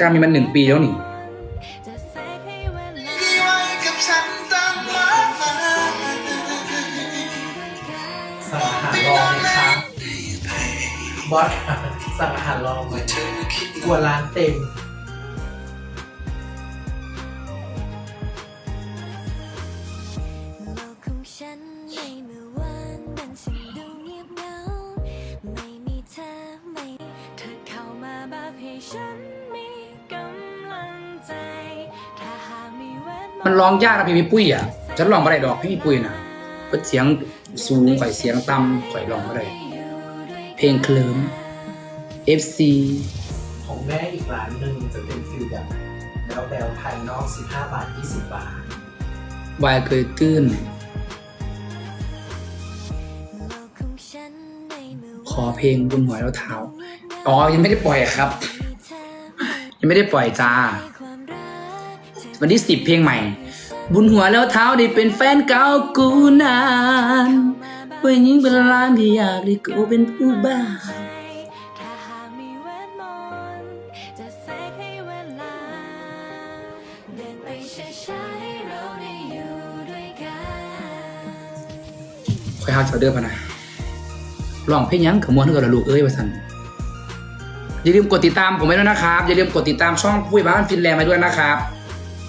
การมีมันหนึ่งปีแล้วนี่ที่ไว้กับฉันตั้งมากมายสั่งอาหารรองไหมครับบอสสั่งอาหารรองไหมกลัวร้านเต็ม มันร้องยากนะพี่พี่ปุ้ยอะฉันร้องไม่ได้ดอกพี่พี่ปุ้ยนะเพราะเสียงสูงข่อยเสียงต่ำข่อยร้องไม่ได้เพลงเคลิ้ม FC ของแม่อีกร้านหนึ่งจะเป็นฟิลแบบแบวแบวภายนอก 15 บาท 20 บาทวายเคยตื้นโลกของฉันในเมื่อขอเพลงบนหัวแล้วเท้า อ๋อ ยังไม่ได้ปล่อยครับ ยังไม่ได้ปล่อยจ้าความรัก วันที่สิบเพลงใหม่ บุญหัวแล้วเท้าได้เป็นแฟนเก่ากูนานผู้หญิงเป็นล้านที่อยากได้กูเป็นผู้บ้าถ้าหากมีเวทมนต์จะเสกให้เวลาเดินไปช้าๆให้เราได้อยู่ด้วยกันคอยหาเจ้าเด้อพะนะร้องเพลงหยังกับมวนเท่ากับละลูกเอ้ยว่าสันอย่าลืมกดติดตามผมไว้ด้วยนะครับ อย่าลืมกดติดตามช่องผู้ใหญ่บ้านฟินแลนด์มาด้วยนะครับ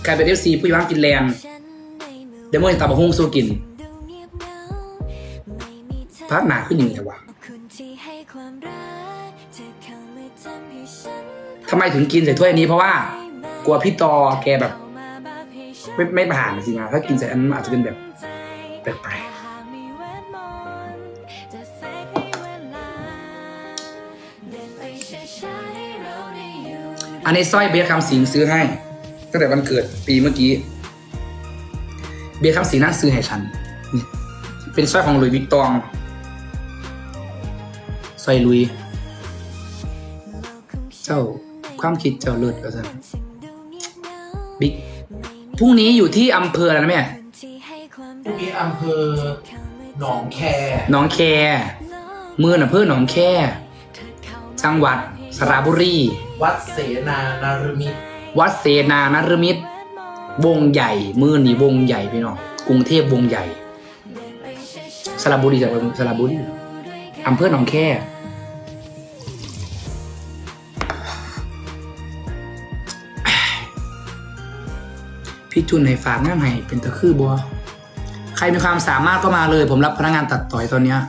ใครเป็นเอฟซีผู้ใหญ่บ้านฟินแลนด์เดี๋ยวมื่อจะตามมาฮุ้งสู้กินพักหนาขึ้นอย่างไรวะทำไมถึงกินใส่ถ้วยนี้เพราะว่ากลัวพี่ตอแกแบบ ไม่ไม่ผ่านสิมาถ้ากินใส่อันอาจจะเป็นแบบแปลกอันนี้สร้อยเบียร์คำสิงซื้อให้ ตั้งแต่วันเกิดปีเมื่อกี้ เบียร์คำสิงน่าซื้อให้ฉันนี่เป็นสร้อยของหลุยส์วิกตองสร้อยลุย เจ้าความคิดเจ้าเลิศก็สั่นบิ๊กพรุ่งนี้อยู่ที่อำเภออะไรนะแม่พรุ่งนี้อำเภอหนองแคหนองแคเมืองอำเภอหนองแคจังหวัดสระบุรี วัดเสนานารมิตร วัดเสนานรมิตร วงใหญ่ มือนี่วงใหญ่พี่น้องกรุงเทพวงใหญ่สระบุรีจากสระบุรีอำเภอหนองแคพี่จุนให้ฝากงานให้เป็นตะคือบัวใครมีความสามารถก็มาเลย ผมรับพนักงานตัดต่อยตอนเนี้ย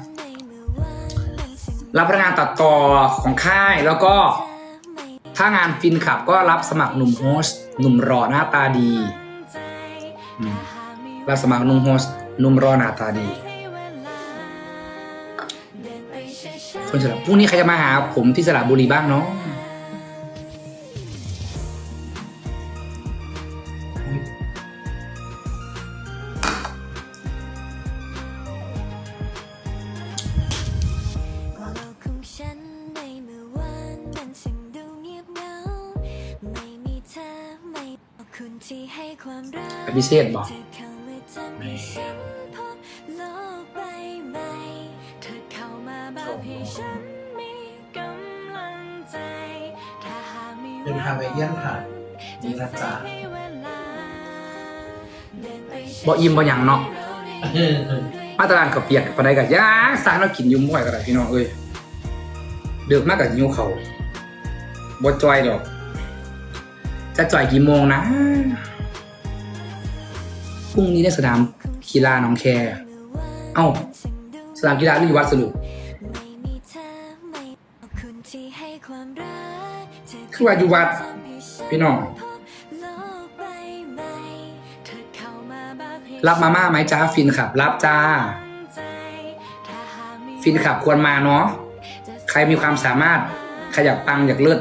รับพนักงานตัดต่อของค่ายแล้วก็ ถ้างานฟินขับก็รับสมัครหนุ่มโฮสหนุ่มรอหน้าตาดีรับสมัครหนุ่มโฮสหนุ่มรอหน้าตาดี คนสระพรุ่งนี้ใครจะมาหาผมที่สระบุรีบ้างเนาะ ใจถ้าหากมีเป็นฮาวายเอียนผ่านนี่นะจ๊ะบ่อิ่มบ่หยังเนาะมาตรฐานกับเปียกปานใดกับย่างสารเรากินอยุ่มบ่อยก็ได้พี่น้องเอ้ยเดือกมากกับหิวเขาวบ่จอยดอก จะจ่อยกี่โมงนะพรุ่งนี้ในสนามกีฬาหนองแค เอ้า สนามกีฬาหรืออยวัดสรุปคือว่าอยู่วัด พี่น้อง รับมาม่าไหมจ้าฟินขับ รับจ้า ฟินขับควรมาเนาะ ใครมีความสามารถใครอยากปังอยากเลิศ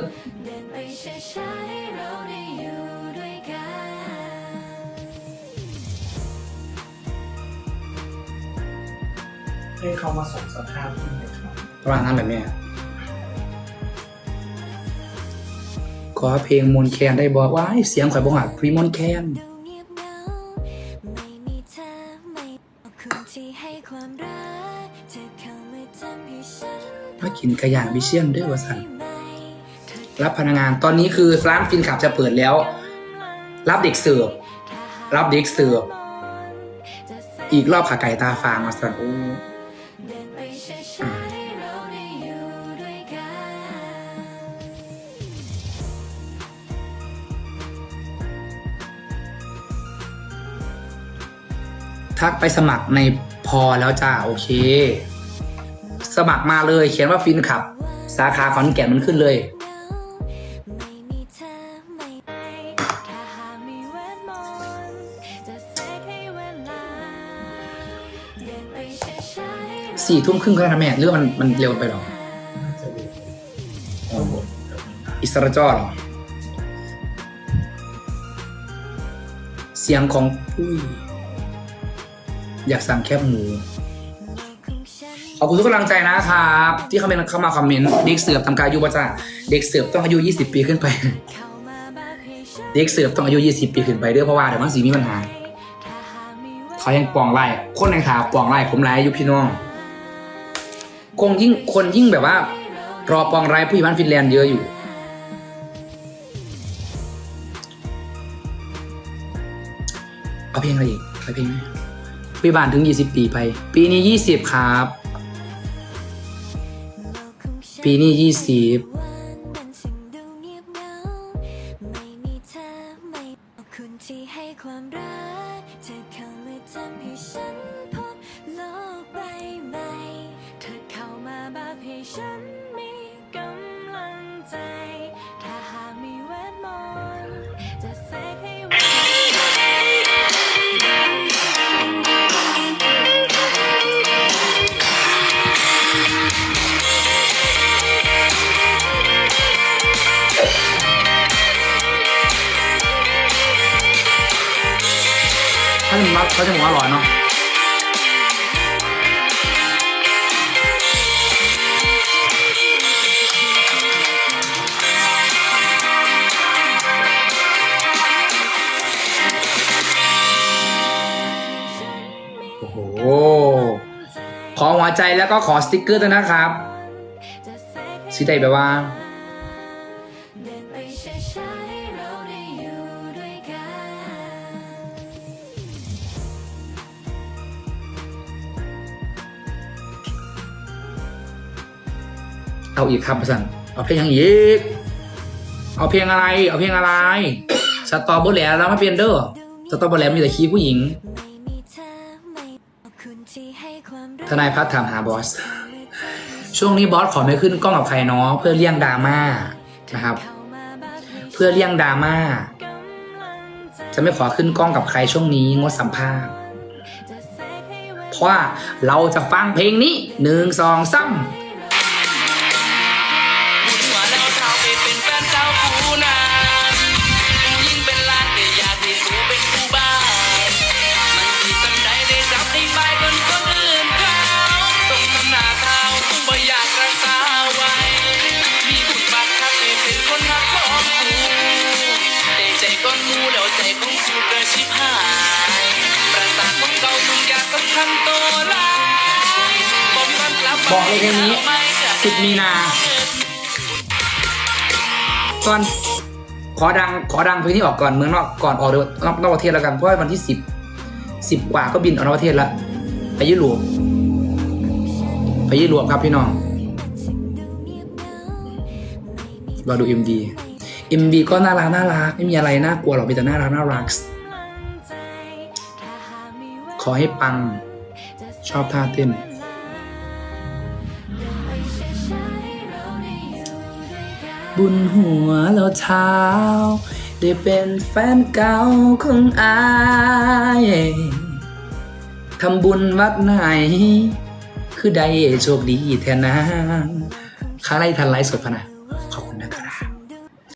ให้เขามาส่งสภาพที่ไหนครับประมาณนั้นแหละแม่ขอเพลงมนแคนได้บอกว่าเสียงข่อยบ่หักพรีมนแคนมากินกระยางวิเชียนด้วยว่าสันรับพนักงานตอนนี้คือร้านฟินขับจะเปิดแล้ว รับเด็กเสิร์ฟรับเด็กเสิร์ฟอีกรอบขาไก่ตาฟางมาสั่นโอ้ ทักไปสมัครในพอแล้วจ้าโอเค สมัครมาเลยเขียนว่าฟินขับ สาขาขอนแก่นมันขึ้นเลย สี่ทุ่มครึ่งก็ได้นะแม่หรือว่ามันมันเร็วไปหรอ อิสระจอเหรอ เสียงของปุ้ย อยากสั่งแคบหมูขอบคุณทุกกำลังใจนะครับ ที่เข้ามาเข้ามาคอมเมนต์เด็กเสิร์ฟทำการอายุว่าจ้าเด็กเสิร์ฟต้องอายุ 20 ปีขึ้นไป เด็กเสิร์ฟต้องอายุ 20 ปีขึ้นไปเด้อเพราะว่าเดี๋ยวมันสีมีปัญหาเขายังปองไล่คนยังถามปองไล่ผมไล่อายุพี่น้อง คงยิ่งคนยิ่งแบบว่า รอปองไล่ผู้ใหญ่บ้านฟินแลนด์เยอะอยู่เอาเพลงอะไรอีกเอาเพลงไหม ผู้ใหญ่บานถึง 20 ปีไป ปีนี้ 20 ครับ ปีนี้ 20วันมันช่างดูเงียบเหงาไม่มีเธอไม่ขอบครักเธอเข้ามาทำให้ฉันพบโลกใบใหม่เธอเข้ามาแบบให้ฉัน ถ้าจะมาเขาจะบอกว่าอร่อยเนาะโอ้โห ขอหัวใจแล้วก็ขอสติกเกอร์ด้วยนะครับสีใดแบบว่า เอาอีกครับสันเอาเพลงยังอีก เอาเพลงอะไร เอาเพลงอะไร สตอเบอร์แหลแล้วมาเปลี่ยนเด้อสตอเบอร์แหลมีแต่คีผู้หญิง ทนายพัฒถามหาบอส ช่วงนี้บอสขอไม่ขึ้นกล้องกับใครเนาะเพื่อเลี่ยงดราม่านะครับ เพื่อเลี่ยงดราม่า จะไม่ขอขึ้นกล้องกับใครช่วงนี้งดสัมภาษณ์เพราะเราจะฟังเพลงนี้หนึ่งสองสาม บอกเลยเพลงนี้สิบมีนา ตอนขอดังขอดังเพลงนี้ออกก่อนเมืองนอกก่อนออกเดี๋ยวนอกนอกประเทศแล้วกันเพราะวันที่สิบสิบกว่าก็บินออกนอกประเทศละไปยุโรปไปยุโรปครับพี่น้องรอดู MD MD ก็น่ารักน่ารักไม่มีอะไรน่ากลัวหรอกมีแต่น่ารักน่ารักขอให้ปัง ชอบท่าเต้น บุญหัวแล้วเท้า ได้เป็นแฟนเก่าของอายทำบุญวัดไหน คือได้โชคดีแทนนางข้าไล่ทันไลฟ์สดพะนะ